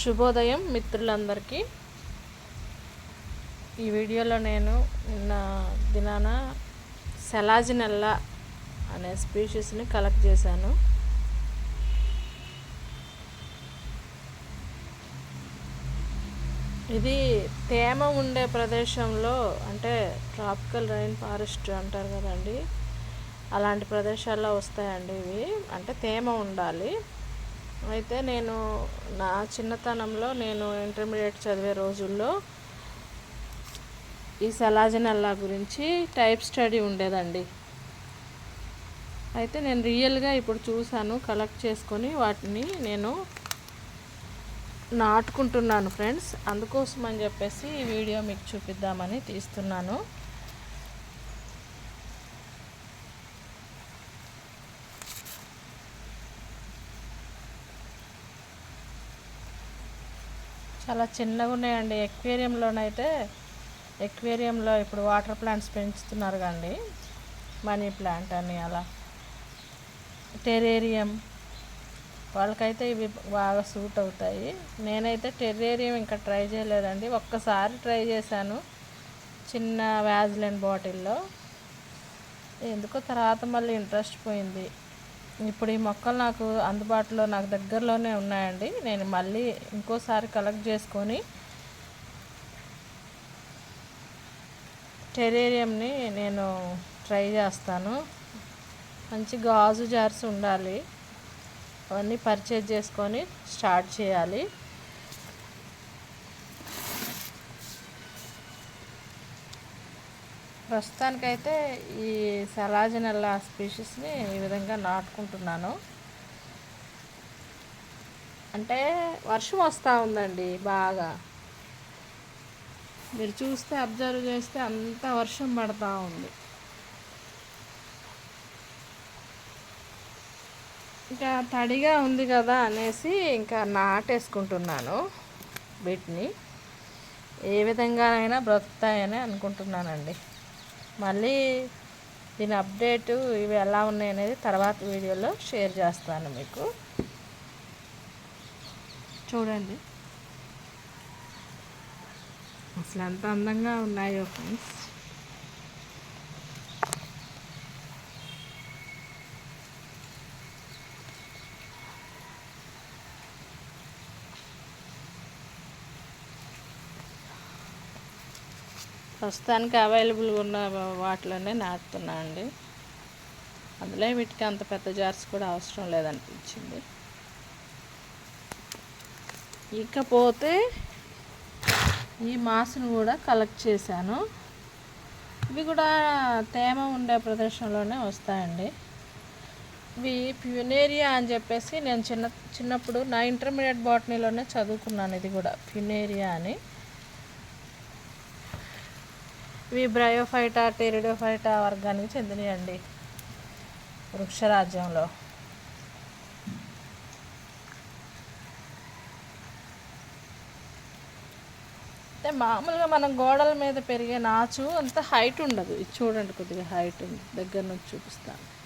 శుభోదయం మిత్రులందరికీ. ఈ వీడియోలో నేను నిన్న దినాన సెలాజినెల్లా అనే స్పీషీస్ని కలెక్ట్ చేశాను. ఇది తేమ ఉండే ప్రదేశంలో అంటే ట్రాపికల్ రైన్ ఫారెస్ట్ అంటారు కదండి అలాంటి ప్రదేశాల్లో వస్తాయండి ఇవి. అంటే తేమ ఉండాలి. అయితే నేను నా చిన్నతనంలో నేను ఇంటర్మీడియట్ చదివే రోజుల్లో ఈ సలాజనల్లా గురించి టైప్ స్టడీ ఉండేదండి. అయితే నేను రియల్గా ఇప్పుడు చూశాను కలెక్ట్ చేసుకొని వాటిని నేను నాటుకుంటున్నాను ఫ్రెండ్స్. అందుకోసం అని చెప్పేసి ఈ వీడియో మీకు చూపిద్దామని తీస్తున్నాను. చాలా చిన్నగా ఉన్నాయండి. ఎక్వేరియంలోనైతే ఎక్వేరియంలో ఇప్పుడు వాటర్ ప్లాంట్స్ పెంచుతున్నారు కండి మనీ ప్లాంట్ అని అలా. టెరేరియం వాళ్ళకైతే ఇవి బాగా సూట్ అవుతాయి. నేనైతే టెర్రేరియం ఇంకా ట్రై చేయలేదండి. ఒక్కసారి ట్రై చేశాను చిన్న వ్యాజ్లైన్ బాటిల్లో. ఎందుకో తర్వాత మళ్ళీ ఇంట్రెస్ట్ పోయింది. ఇప్పుడు ఈ మొక్కలు నాకు అందుబాటులో నాకు దగ్గరలోనే ఉన్నాయండి. నేను మళ్ళీ ఇంకోసారి కలెక్ట్ చేసుకొని టెరేరియంని నేను ట్రై చేస్తాను. మంచి గాజు జార్స్ ఉండాలి. అవన్నీ పర్చేజ్ చేసుకొని స్టార్ట్ చేయాలి. ప్రస్తుతానికైతే ఈ సలాజనల్లా స్పీషీస్ని ఈ విధంగా నాటుకుంటున్నాను. అంటే వర్షం వస్తూ ఉందండి బాగా. మీరు చూస్తే అబ్జర్వ్ చేస్తే అంత వర్షం పడతా ఉంది. ఇంకా తడిగా ఉంది కదా అనేసి ఇంకా నాటేసుకుంటున్నాను వీటిని. ఏ విధంగానైనా బ్రతుకుతాయని అనుకుంటున్నానండి. మళ్ళీ దీని అప్డేటు ఇవి ఎలా ఉన్నాయి అనేది తర్వాత వీడియోలో షేర్ చేస్తాను మీకు. చూడండి. అసలు ఎంత అందంగా ఉన్నాయో ఫ్రెండ్స్. ప్రస్తుతానికి అవైలబుల్గా ఉన్న వాటిలోనే నాటుతున్నా అండి. అందులో వీటికి అంత పెద్ద జార్స్ కూడా అవసరం లేదనిపించింది. ఇకపోతే ఈ మాస్ను కూడా కలెక్ట్ చేశాను. ఇవి కూడా తేమ ఉండే ప్రదేశంలోనే వస్తాయండి. ఇవి ఫ్యూనేరియా అని చెప్పేసి నేను చిన్న చిన్నప్పుడు నా ఇంటర్మీడియట్ బాటనీలోనే చదువుకున్నాను ఇది కూడా ఫ్యూనేరియా అని. ఇవి బ్రయోఫైటా టెరిడోఫైటా వర్గానికి చెందినవండి వృక్షరాజ్యంలో. అంటే మామూలుగా మనం గోడల మీద పెరిగే నాచు అంత హైట్ ఉండదు. ఇది చూడండి కొద్దిగా హైట్ ఉంది. దగ్గర నుంచి చూపిస్తాను.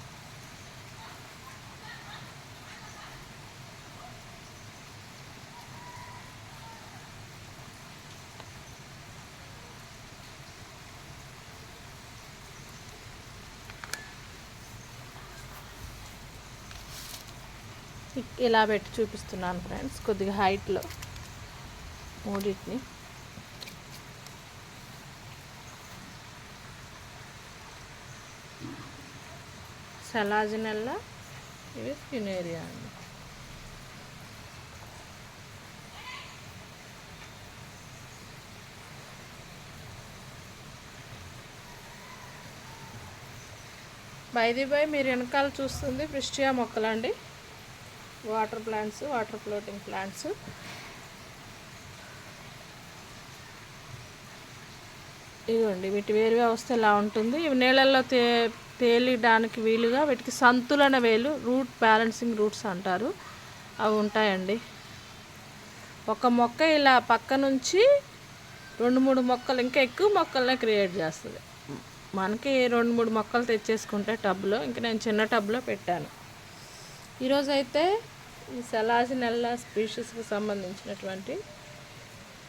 ఇలా పెట్టి చూపిస్తున్నాను ఫ్రెండ్స్ కొద్దిగా హైట్లో మూడింటిని. సలాజినల్లా ఇవి ఫినేరియా అండి. బైది బై మీరు వెనకాల చూస్తుంది ప్రిస్టియా మొక్కలండి. Water plants water floating plants. ఇదిగోండి వీటి వేరు వ్యవస్థ ఇలా ఉంటుంది? ఇవి నీళ్ళల్లో తే తేలిడానికి వీలుగా వీటికి సంతులన వేలు రూట్ బ్యాలెన్సింగ్ రూట్స్ అంటారు. అవి ఉంటాయండి. ఒక మొక్క ఇలా పక్క నుంచి రెండు మూడు మొక్కలు ఇంకా ఎక్కువ మొక్కలనే క్రియేట్ చేస్తుంది. మనకి రెండు మూడు మొక్కలు తెచ్చేసుకుంటే టబ్లో ఇంకా నేను చిన్న టబ్లో పెట్టాను. ఈరోజైతే ఈ సెలాజినెల్లా స్పీషీస్కి సంబంధించినటువంటి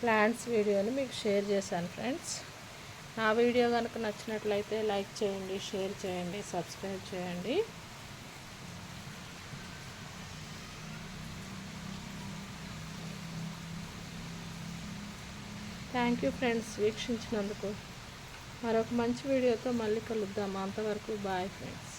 ప్లాంట్స్ వీడియోని మీకు షేర్ చేశాను ఫ్రెండ్స్. నా వీడియో కనుక నచ్చినట్లయితే లైక్ చేయండి షేర్ చేయండి సబ్స్క్రైబ్ చేయండి. థ్యాంక్ యూ ఫ్రెండ్స్ వీక్షించినందుకు. మరొక మంచి వీడియోతో మళ్ళీ కలుద్దాం. అంతవరకు బాయ్ ఫ్రెండ్స్.